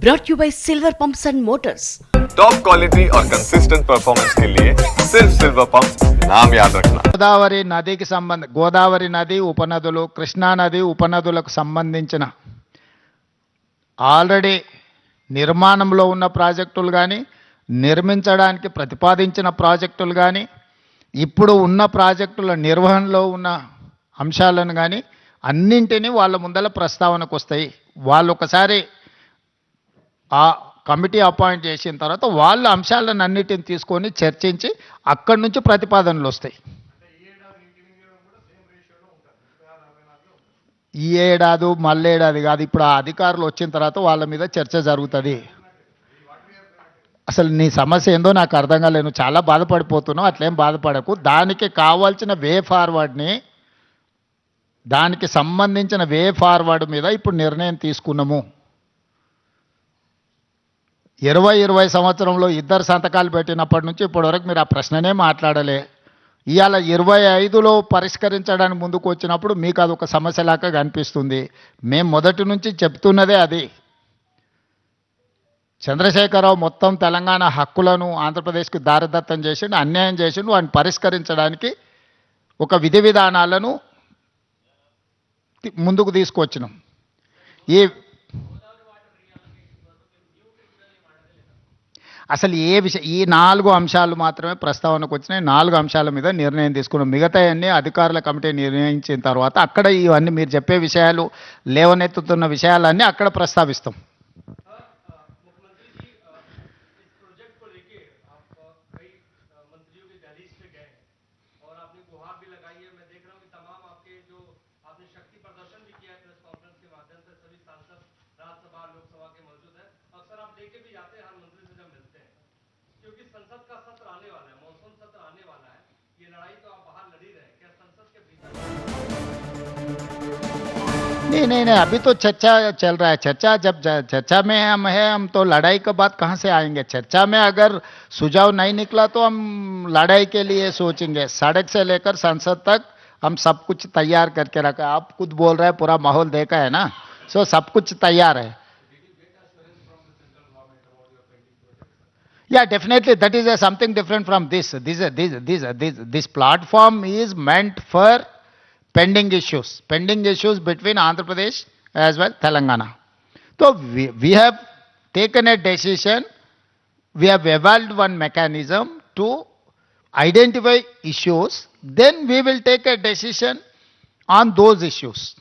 brought you by Silver Pumps and Motors. Top quality और consistent performance के लिए सिर्फ सिल्वर पंप नाम याद रखना గోదావరి నదికి సంబంధ గోదావరి నది ఉపనదులు కృష్ణా నది ఉపనదులకు సంబంధించిన ఆల్రెడీ నిర్మాణంలో ఉన్న ప్రాజెక్టులు కానీ నిర్మించడానికి ప్రతిపాదించిన ప్రాజెక్టులు కానీ ఇప్పుడు ఉన్న ప్రాజెక్టుల నిర్వహణలో ఉన్న అంశాలను కానీ అన్నింటినీ వాళ్ళ ముందల ప్రస్తావనకు వస్తాయి వాళ్ళు ఒకసారి ఆ కమిటీ అపాయింట్ చేసిన తర్వాత వాళ్ళ అంశాలను అన్నిటిని తీసుకొని చర్చించి అక్కడి నుంచి ప్రతిపాదనలు వస్తాయి. ఈ ఏడాది మళ్ళేడాది కాదు ఇప్పుడు ఆ అధికారులు వచ్చిన తర్వాత వాళ్ళ మీద చర్చ జరుగుతుంది. అసలు నీ సమస్య ఏందో నాకు అర్థం కాలేను చాలా బాధపడిపోతున్నావు అట్లేం బాధపడకు. దానికి కావాల్సిన వే ఫార్వర్డ్ని దానికి సంబంధించిన వే ఫార్వర్డ్ మీద ఇప్పుడు నిర్ణయం తీసుకున్నాము. ఇరవై ఇరవై సంవత్సరంలో ఇద్దరు సంతకాలు పెట్టినప్పటి నుంచి ఇప్పటివరకు మీరు ఆ ప్రశ్ననే మాట్లాడలే. ఇవాళ ఇరవై ఐదులో పరిష్కరించడానికి ముందుకు వచ్చినప్పుడు మీకు అది ఒక సమస్యలాగా కనిపిస్తుంది. మేము మొదటి నుంచి చెప్తున్నదే అది. చంద్రశేఖరరావు మొత్తం తెలంగాణ హక్కులను ఆంధ్రప్రదేశ్కి దారిదత్తం చేసిండు అన్యాయం చేసిండు వాటిని పరిష్కరించడానికి ఒక విధి విధానాలను ముందుకు తీసుకొచ్చినాం. ఈ అసలు ఏ విషయం ఈ నాలుగు అంశాలు మాత్రమే ప్రస్తావనకు వచ్చినాయి నాలుగు అంశాల మీద నిర్ణయం తీసుకున్నాం మిగతా అన్ని అధికారుల కమిటీ నిర్ణయించిన తర్వాత అక్కడ ఇవన్నీ మీరు చెప్పే విషయాలు లేవనెత్తుతున్న విషయాలన్నీ అక్కడ ప్రస్తావిస్తాం प्रोजेक्ट को लेके आप अ, कई अ, मंत्रियों के दहलीज पे गए हैं और आपने गुहार भी लगाई है मैं देख रहा हूँ कि तमाम आपके जो आपने शक्ति प्रदर्शन भी किया है प्रेस कॉन्फ्रेंस के माध्यम से सभी सांसद राज्यसभा लोकसभा के मौजूद हैं अक्सर आप लेके भी जाते हैं हर मंत्री संसद का सत्र आने वाला है सत्र आने वाला है। ये लड़ाई तो आप बाहर लड़ रहे क्या संसद के भीतर नहीं नहीं नहीं, अभी तो चर्चा चल रहा है। चर्चा जब चर्चा में हम है, हम तो लड़ाई के बाद कहाँ से आएँगे? चर्चा में अगर सुझाव नहीं निकला तो हम लड़ाई के लिए सोचेंगे। सड़क से लेकर संसद तक हम सब कुछ तैयार करके रखा आप खुद बोल रहे हैं, पूरा माहौल देखा है ना? सो सब कुछ तैयार है। Yeah, definitely. That is something different from this. This, this, this, this, this platform is meant for pending issues, pending issues between Andhra Pradesh as well Telangana. So we, we have taken a decision. We have evolved one mechanism to identify issues. Then we will take a decision on those issues.